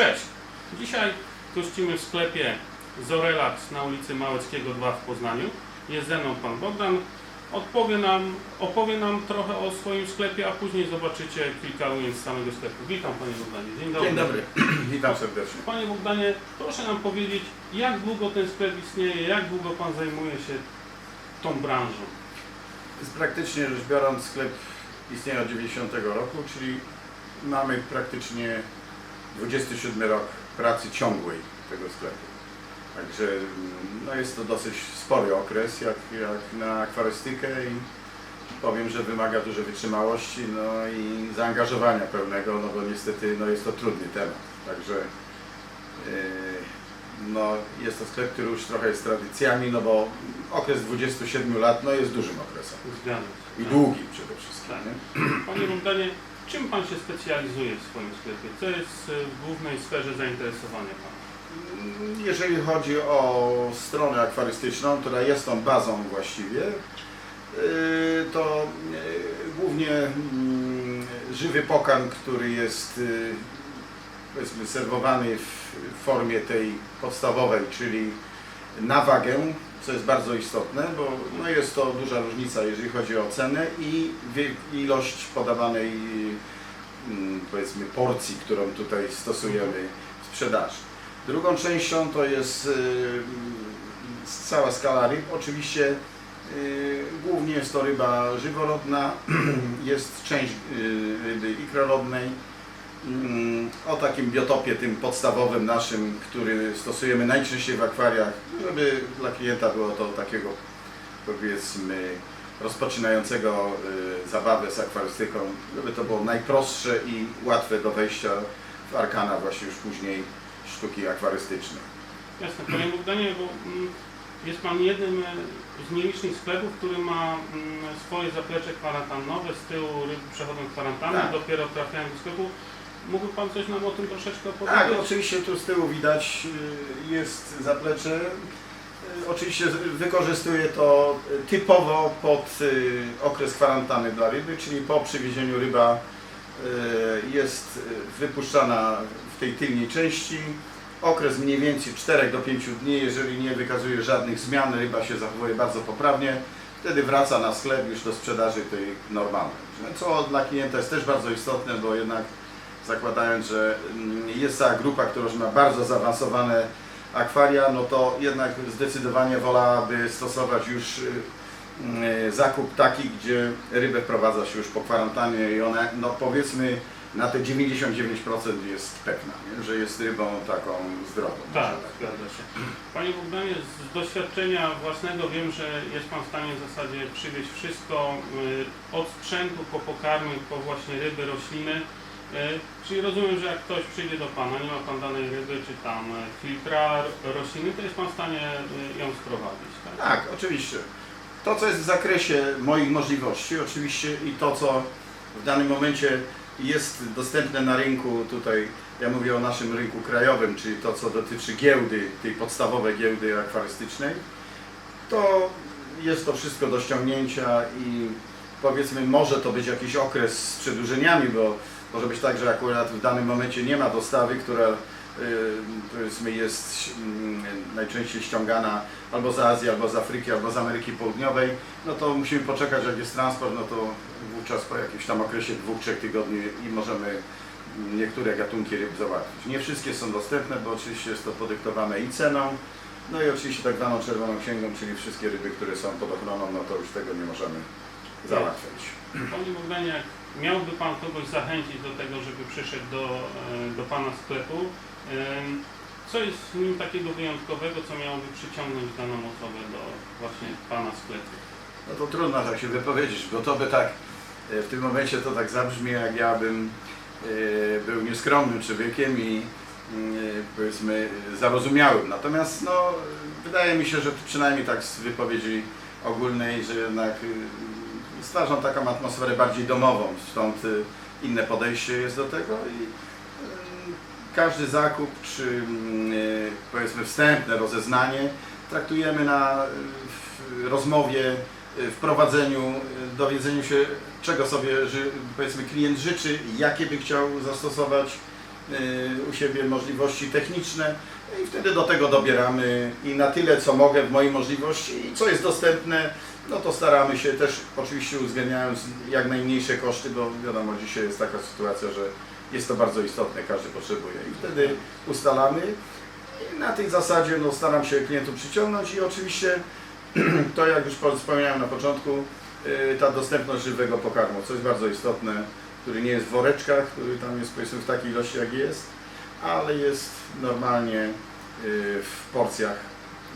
Cześć! Dzisiaj gościmy w sklepie Zorelax na ulicy Małeckiego 2 w Poznaniu. Jest ze mną Pan Bogdan. Odpowie nam, opowie nam trochę o swoim sklepie, a później zobaczycie kilka ujęć z samego sklepu. Witam Panie Bogdanie. Dzień dobry. Dzień dobry, witam serdecznie. Panie Bogdanie, proszę nam powiedzieć, jak długo ten sklep istnieje, jak długo Pan zajmuje się tą branżą? Z praktycznie rzecz biorąc sklep istnieje od 90 roku, czyli mamy praktycznie 27 rok pracy ciągłej tego sklepu. Także mm, no jest to dosyć spory okres jak, jak na akwarystykę i powiem, że wymaga dużo wytrzymałości no i zaangażowania pełnego, no bo niestety no jest to trudny temat. Także yy, no, jest to sklep, który już trochę jest tradycjami, no bo okres 27 lat no, jest dużym okresem Zgadzam się. i długim przede wszystkim. Tak. Nie? Panie Bogdanie, czym Pan się specjalizuje w swoim sklepie? Co jest e, w głównej sferze zainteresowania Pana? Jeżeli chodzi o stronę akwarystyczną, która jest tą bazą właściwie, yy, to yy, głównie mm, żywy pokarm, który jest serwowany w formie tej podstawowej, czyli na wagę, co jest bardzo istotne, bo no jest to duża różnica, jeżeli chodzi o cenę i ilość podawanej mm, powiedzmy porcji, którą tutaj stosujemy w sprzedaży. Drugą częścią to jest y, y, cała skala ryb. Oczywiście y, głównie jest to ryba żyworodna, jest część ryby ikrolodnej. Mm, O takim biotopie, tym podstawowym naszym, który stosujemy najczęściej w akwariach, żeby dla klienta było to takiego powiedzmy rozpoczynającego y, zabawę z akwarystyką, żeby to było najprostsze i łatwe do wejścia w arkana właśnie już później sztuki akwarystyczne. Jasne, Panie Bogdanie, bo mm, jest Pan jednym e, z nielicznych sklepów, który ma mm, swoje zaplecze kwarantannowe, z tyłu ryby przechodzą kwarantannę, Tak. dopiero trafiają do sklepu. Mógłby Pan coś nam o tym troszeczkę Tak, opowiedzieć? oczywiście tu z tyłu widać y, jest zaplecze. Y, Oczywiście z- wykorzystuję to y, typowo pod okres kwarantanny dla ryby, czyli po przywiezieniu ryba jest wypuszczana w tej tylnej części. Okres mniej więcej 4 do 5 dni, jeżeli nie wykazuje żadnych zmian, ryba się zachowuje bardzo poprawnie, wtedy wraca na sklep już do sprzedaży tej normalnej. Co dla klienta jest też bardzo istotne, bo jednak zakładając, że mm, jest cała grupa, która już ma bardzo zaawansowane akwaria, no to jednak zdecydowanie wolałaby stosować już y, y, zakup taki, gdzie rybę wprowadza się już po kwarantannie i ona, no powiedzmy, na te 99% jest pewna, nie? że jest rybą taką zdrową. Tak, zgadza się. Panie Bogdanie, z doświadczenia własnego wiem, że jest Pan w stanie w zasadzie przywieźć wszystko y, od sprzętu po pokarmy, po właśnie ryby, rośliny. Y, Czyli rozumiem, że jak ktoś przyjdzie do Pana, nie ma Pan danej ryby, czy tam y, filtra, rośliny, to jest Pan w stanie y, ją sprowadzić, tak? Tak, oczywiście. To, co jest w zakresie moich możliwości, oczywiście i to, co w danym momencie jest dostępne na rynku, tutaj ja mówię o naszym rynku krajowym, czyli to, co dotyczy giełdy, tej podstawowej giełdy akwarystycznej, to jest to wszystko do ściągnięcia i powiedzmy może to być jakiś okres z przedłużeniami, bo może być tak, że akurat w danym momencie nie ma dostawy, która y, powiedzmy jest mm, najczęściej ściągana albo z Azji, albo z Afryki, albo z Ameryki Południowej, no to musimy poczekać, jak jest transport, no to wówczas po jakimś tam okresie dwóch, trzech tygodni i możemy niektóre gatunki ryb załatwić. Nie wszystkie są dostępne, bo oczywiście jest to podyktowane i ceną, no i oczywiście tak zwaną czerwoną księgą, czyli wszystkie ryby, które są pod ochroną, no to już tego nie możemy załatwiać. Panie Bogdanie, miałby Pan kogoś zachęcić do tego, żeby przyszedł do, e, do Pana sklepu, co jest w nim takiego wyjątkowego, co miałoby przyciągnąć daną osobę do właśnie Pana sklepu? No to trudno tak się wypowiedzieć, bo to by tak e, w tym momencie to tak zabrzmi, jak ja bym e, był nieskromnym człowiekiem i mm, powiedzmy zarozumiałym. Natomiast no, wydaje mi się, że przynajmniej tak z wypowiedzi ogólnej, że jednak stwarzam taką atmosferę bardziej domową, stąd e, inne podejście jest do tego i e, każdy zakup czy mm, e, powiedzmy wstępne rozeznanie traktujemy na rozmowie, wprowadzeniu, dowiedzeniu się czego sobie powiedzmy klient życzy, jakie by chciał zastosować u siebie możliwości techniczne. I wtedy do tego dobieramy. I na tyle co mogę w mojej możliwości. I co jest dostępne, no to staramy się też oczywiście uwzględniając jak najmniejsze koszty, bo wiadomo dzisiaj jest taka sytuacja, że jest to bardzo istotne, każdy potrzebuje. I wtedy ustalamy. I na tej zasadzie no, staram się klientów przyciągnąć. I oczywiście to jak już wspomniałem na początku, y, ta dostępność żywego pokarmu, co jest bardzo istotne, który nie jest w woreczkach, który tam jest powiedzmy w takiej ilości jak jest, ale jest normalnie y, w porcjach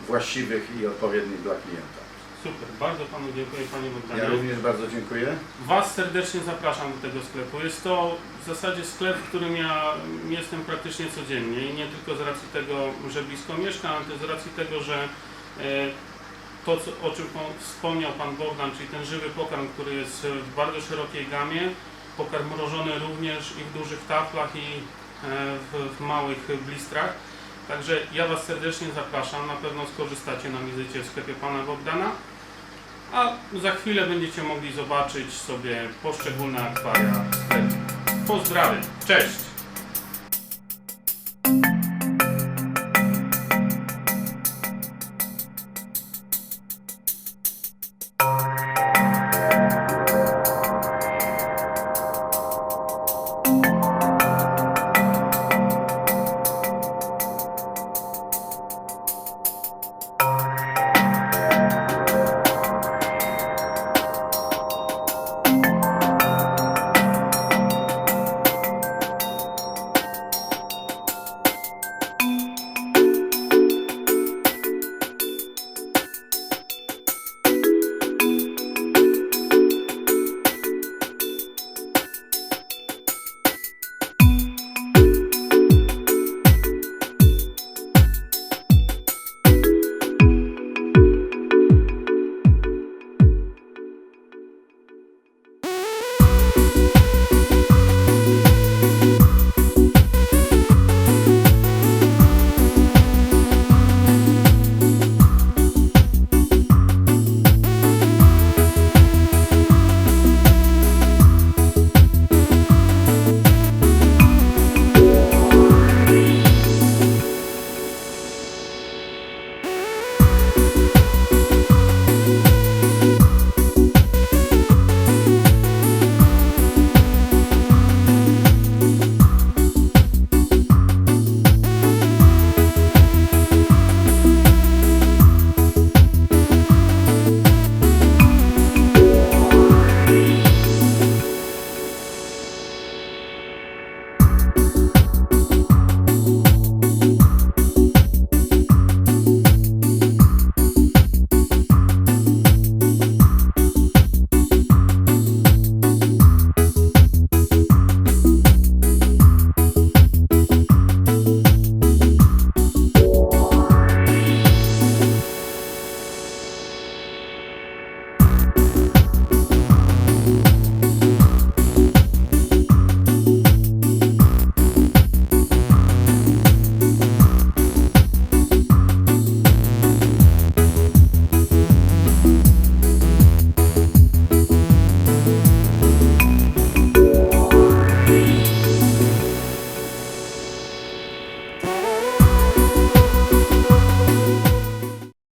właściwych i odpowiednich dla klienta. Super, bardzo Panu dziękuję Panie Bogdanie. Ja również bardzo dziękuję. Was serdecznie zapraszam do tego sklepu. Jest to w zasadzie sklep, w którym ja jestem praktycznie codziennie i nie tylko z racji tego, że blisko mieszkam, ale też z racji tego, że e, to, o czym wspomniał Pan Bogdan, czyli ten żywy pokarm, który jest w bardzo szerokiej gamie, pokarm mrożony również i w dużych taflach i e, w, w małych blistrach. Także ja Was serdecznie zapraszam, na pewno skorzystacie na wizycie w sklepie Pana Bogdana. A za chwilę będziecie mogli zobaczyć sobie poszczególne akwaria. Pozdrawiam. Cześć!